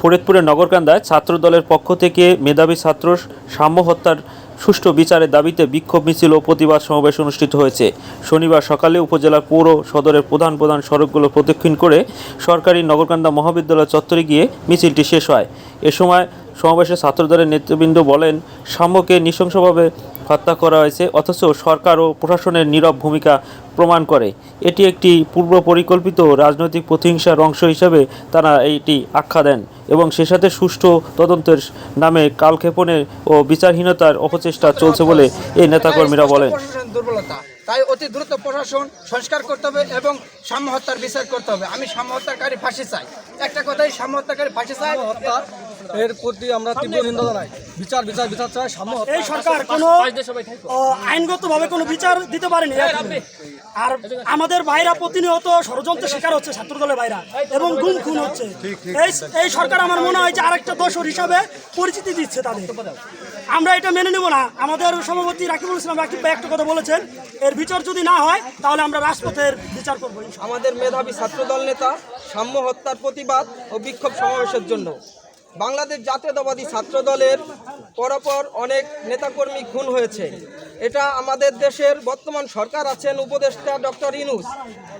ফরিদপুরের নগরকান্দায় ছাত্রদলের পক্ষ থেকে মেধাবী ছাত্র সাম্য হত্যার সুষ্ঠু বিচারের দাবিতে বিক্ষোভ মিছিল ও প্রতিবাদ সমাবেশ অনুষ্ঠিত হয়েছে। শনিবার সকালে উপজেলার পৌর সদরের প্রধান প্রধান সড়কগুলো প্রদক্ষিণ করে সরকারি নগরকান্দা মহাবিদ্যালয় চত্বরে গিয়ে মিছিলটি শেষ হয়। এ সময় সমাবেশে ছাত্রদলের নেতৃবৃন্দ বলেন, সাম্যকে নৃশংসভাবে হত্যা করা হয়েছে অথচ সরকার ও প্রশাসনের নীরব ভূমিকা প্রমাণ করে। এটি একটি পূর্ব পরিকল্পিত রাজনৈতিক প্রতিহিংসার অংশ হিসাবে তারা এইটি আখ্যা দেন এবং সে সাথে সুষ্ঠু তদন্তের নামে কালক্ষেপণের ও বিচারহীনতার অপচেষ্টা চলছে বলে এই নেতাকর্মীরা বলেন। তাই অতি দ্রুত প্রশাসন সংস্কার করতে হবে এবং সাম্য হত্যার বিচার করতে হবে। আমি সাম্য হত্যাকারী ফাঁসি চাই। একটা কথাই সাম্য হত্যাকারী ফাঁসি চাই। এর প্রতি আমরা তীব্র নিন্দা জানাই। বিচার বিচার বিচার চাই সাম্য এই সরকার কোনো আইনগতভাবে কোনো বিচার দিতে পারেনি। আর আমাদের ভাইরা প্রতিনিয়ত ষড়যন্ত্রের শিকার হচ্ছে ছাত্রদলের ভাইরা এবং গুম খুন হচ্ছে। এই এই সরকার আমার মনে হয় যে আরেকটা দোষর হিসাবে পরিচিতি দিচ্ছে তাদের। আমরা এটা মেনে নেব না। আমাদের সভাপতি রাকিবুল ইসলাম রাকিব ভাই একটা কথা বলেছেন এর বিচার যদি না হয় তাহলে আমরা রাজপথের বিচার করব আমাদের মেধাবী ছাত্রদল নেতা সাম্য হত্যার প্রতিবাদ ও বিক্ষোভ সমাবেশের জন্য। বাংলাদেশ জাতীয়তাবাদী ছাত্রদলের পরপর অনেক নেতাকর্মী খুন হয়েছে। এটা আমাদের দেশের বর্তমান সরকার আছেন উপদেষ্টা ডক্টর ইনুস।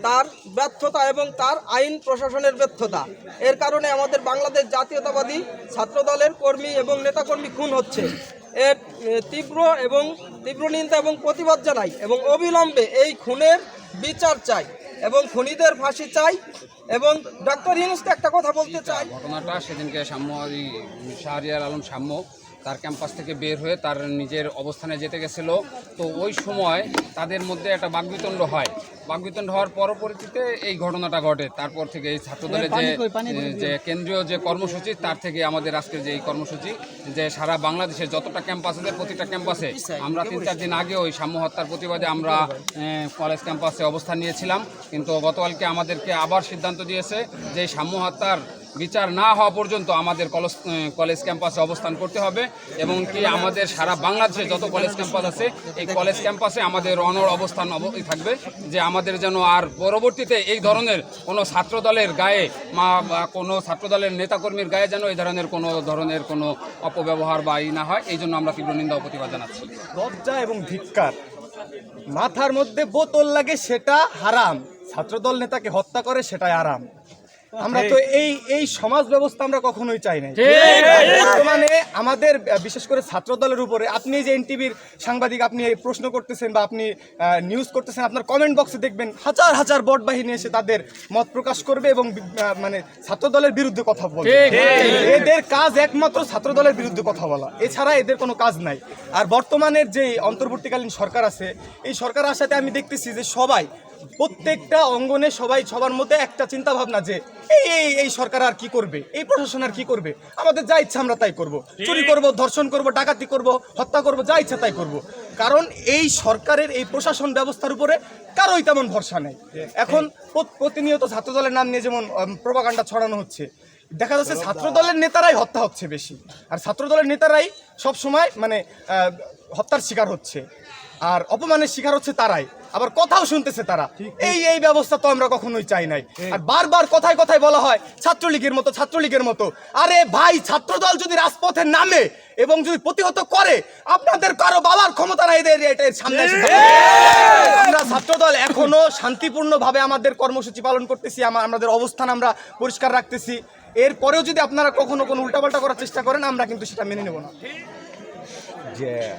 তার ব্যর্থতা এবং তার আইন প্রশাসনের ব্যর্থতা। এর কারণে আমাদের বাংলাদেশ জাতীয়তাবাদী ছাত্রদলের কর্মী এবং নেতাকর্মী খুন হচ্ছে। এর তীব্র এবং, তীব্র নিন্দা এবং প্রতিবাদ জানাই এবং অবিলম্বে এই খুনের বিচার চাই। এবং খুনিদের ফাঁসি চাই এবং ডক্টর ইউনুসকে একটা কথা বলতে চাই। ঘটনাটা সেদিনকে সাম্য শাহরিয়ার আলম সাম্য, তার ক্যাম্পাস থেকে বের হয়ে তার নিজের অবস্থানে যেতে গেছিল। তো ওই সময় তাদের মধ্যে একটা বাগবিতণ্ড হয়। বাগবিতণ্ড হওয়ার পরবর্তীতে এই ঘটনাটা ঘটে। তারপর থেকে এই ছাত্রদলের যে যে কেন্দ্রীয় যে কর্মসূচি তার থেকে আমাদের আজকের যে এই কর্মসূচি যে সারা বাংলাদেশে যতটা ক্যাম্পাস আছে প্রতিটা ক্যাম্পাসে আমরা তিন চার দিন আগে ওই সাম্য হত্যার প্রতিবাদে আমরা কলেজ ক্যাম্পাসে অবস্থান নিয়েছিলাম। কিন্তু গতকালকে আমাদেরকে আবার সিদ্ধান্ত দিয়েছে যে সাম্য হত্যার বিচার না হওয়া পর্যন্ত আমাদের কলেজ কলেজ ক্যাম্পাসে অবস্থান করতে হবে এবং কি আমাদের সারা বাংলাদেশে যত কলেজ ক্যাম্পাস আছে, এই কলেজ ক্যাম্পাসে আমাদের অনর অবস্থান অব- থাকবে যে আমাদের যেন আর পরবর্তীতে এই ধরনের কোনো ছাত্রদলের গায়ে মা, বা কোনো ছাত্রদলের নেতাকর্মীর গায়ে যেন এই ধরনের কোনো ধরনের কোনো অপব্যবহার বা ই না হয়, এই জন্য আমরা তীব্র নিন্দা ও প্রতিবাদ জানাচ্ছি। লজ্জা এবং ধিক্কার, মাথার মধ্যে বোতল লাগে সেটা হারাম, ছাত্রদল নেতাকে হত্যা করে সেটাই আরাম। আমরা তো এই এই সমাজ ব্যবস্থা আমরা কখনোই চাই না বর্তমানে আমাদের বিশেষ করে ছাত্র দলের উপরে আপনি যে এনটিভির সাংবাদিক আপনি এই প্রশ্ন করতেছেন বা আপনি নিউজ করতেছেন আপনার কমেন্ট বক্সে দেখবেন হাজার হাজার বট বাহিনী এসে তাদের মত প্রকাশ করবে এবং মানে ছাত্র দলের বিরুদ্ধে কথা বলবে। এদের কাজ একমাত্র ছাত্র দলের বিরুদ্ধে কথা বলা। এছাড়া এদের কোনো কাজ নাই। আর বর্তমানের যে অন্তর্বর্তীকালীন সরকার আছে এই সরকার আসাতে আমি দেখতেছি যে সবাই প্রত্যেকটা অঙ্গনে সবাই সবার মধ্যে একটা চিন্তা ভাবনা যে এই এই সরকার আর কি করবে? এই প্রশাসন আর কি করবে? আমাদের যা ইচ্ছা আমরা তাই করব। চুরি করব, ধর্ষণ করব, ডাকাতি করব, হত্যা করব, যা ইচ্ছা তাই করব। কারণ এই সরকারের, এই প্রশাসন ব্যবস্থার উপরে কারোই তেমন ভরসা নেই। এখন প্রতিনিয়ত ছাত্র দলের নাম নিয়ে যেমন প্রপাগান্ডা ছড়ানো হচ্ছে, দেখা যাচ্ছে ছাত্র দলের নেতারাই হত্যা হচ্ছে বেশি। আর ছাত্র দলের নেতারাই সব সময় মানে হত্যার শিকার হচ্ছে। আর অপমানের শিকার হচ্ছে তারাই। আবার কথাও শুনতেছে তারা। এই এই ব্যবস্থা তো আমরা কখনোই চাই নাই। আর বারবার কথায় কথায় বলা হয় ছাত্রলীগের মতো ছাত্রলীগের মতো। আরে ভাই ছাত্রদল যদি রাজপথে নামে এবং যদি প্রতিহত করে আপনাদের কারও বাবার ক্ষমতা নাই এদের এটা সামনে। আমরা ছাত্রদল এখনও শান্তিপূর্ণভাবে আমাদের কর্মসূচি পালন করতেছি আমা- আমাদের অবস্থান আমরা পরিষ্কার রাখতেছি। এরপরেও যদি আপনারা কখনো কোনো উল্টাপাল্টা করার চেষ্টা করেন আমরা কিন্তু সেটা মেনে নেব না। যে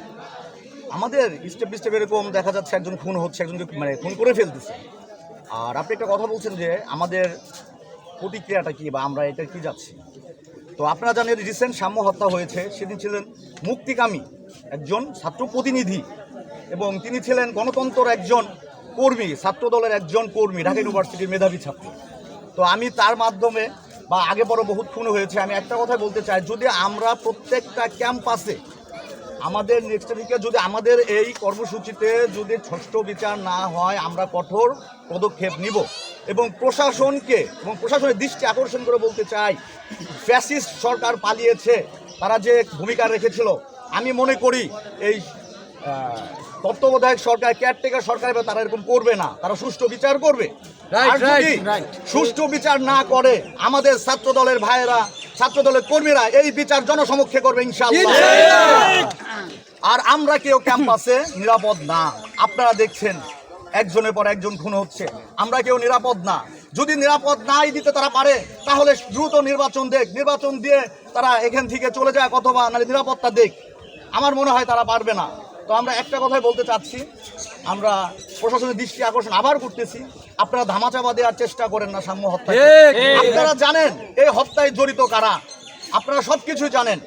আমাদের স্টেপ স্টেপ এরকম দেখা যাচ্ছে একজন খুন হচ্ছে, একজনকে মানে খুন করে ফেলতেছে। আর আপনি একটা কথা বলছেন যে আমাদের প্রতিক্রিয়াটা কি বা আমরা এটা কি যাচ্ছি? তো আপনারা জানেন রিসেন্ট সাম্য হত্যা হয়েছে, সেদিন ছিলেন মুক্তিকামী একজন ছাত্র প্রতিনিধি এবং তিনি ছিলেন গণতন্ত্র একজন কর্মী, ছাত্র দলের একজন কর্মী, ঢাকা ইউনিভার্সিটির মেধাবী ছাত্র। তো আমি তার মাধ্যমে বা আগে বড় বহুত খুন হয়েছে। আমি একটা কথাই বলতে চাই, যদি আমরা প্রত্যেকটা ক্যাম্পাসে আমাদের নেক্সট উইকে যদি আমাদের এই কর্মসূচিতে যদি ষষ্ঠ বিচার না হয় আমরা কঠোর পদক্ষেপ নিব এবং প্রশাসনকে এবং প্রশাসনের দৃষ্টি আকর্ষণ করে বলতে চাই ফ্যাসিস্ট সরকার পালিয়েছে তারা যে ভূমিকা রেখেছিল আমি মনে করি এই তত্ত্বাবধায়ক সরকার কেয়ারটেকার সরকার তারা এরকম করবে না তারা সুষ্ঠু বিচার করবে। সুষ্ঠু বিচার না করে আমাদের ছাত্র দলের ভাইয়েরা ছাত্র দলের কর্মীরা এই বিচার জনসমক্ষে করবে ইনশাআল্লাহ। আর আমরা কেউ ক্যাম্পাসে নিরাপদ না। আপনারা দেখছেন একজনের পর একজন খুন হচ্ছে। আমরা কেউ নিরাপদ না। যদি নিরাপদ নাই দিতে তারা পারে তাহলে দ্রুত নির্বাচন দেখ। নির্বাচন দিয়ে তারা এখান থেকে চলে যায় অথবা নাহলে নিরাপত্তা দেখ। আমার মনে হয় তারা পারবে না। তো আমরা একটা কথাই বলতে চাচ্ছি। আমরা প্রশাসনের দৃষ্টি আকর্ষণ আবার করতেছি। আপনারা ধামাচাপা দেওয়ার চেষ্টা করেন না সাম্য হত্যা আপনারা জানেন এই হত্যায় জড়িত কারা? আপনারা সবকিছু জানেন।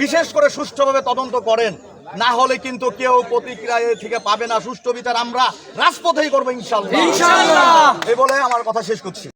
বিশেষ করে সুষ্ঠুভাবে তদন্ত করেন। না হলে কিন্তু কেউ প্রতিক্রিয়া থেকে পাবে না। সুষ্ঠু বিচার আমরা রাজপথেই করব ইনশাল্লাহ। এই বলে আমার কথা শেষ করছি।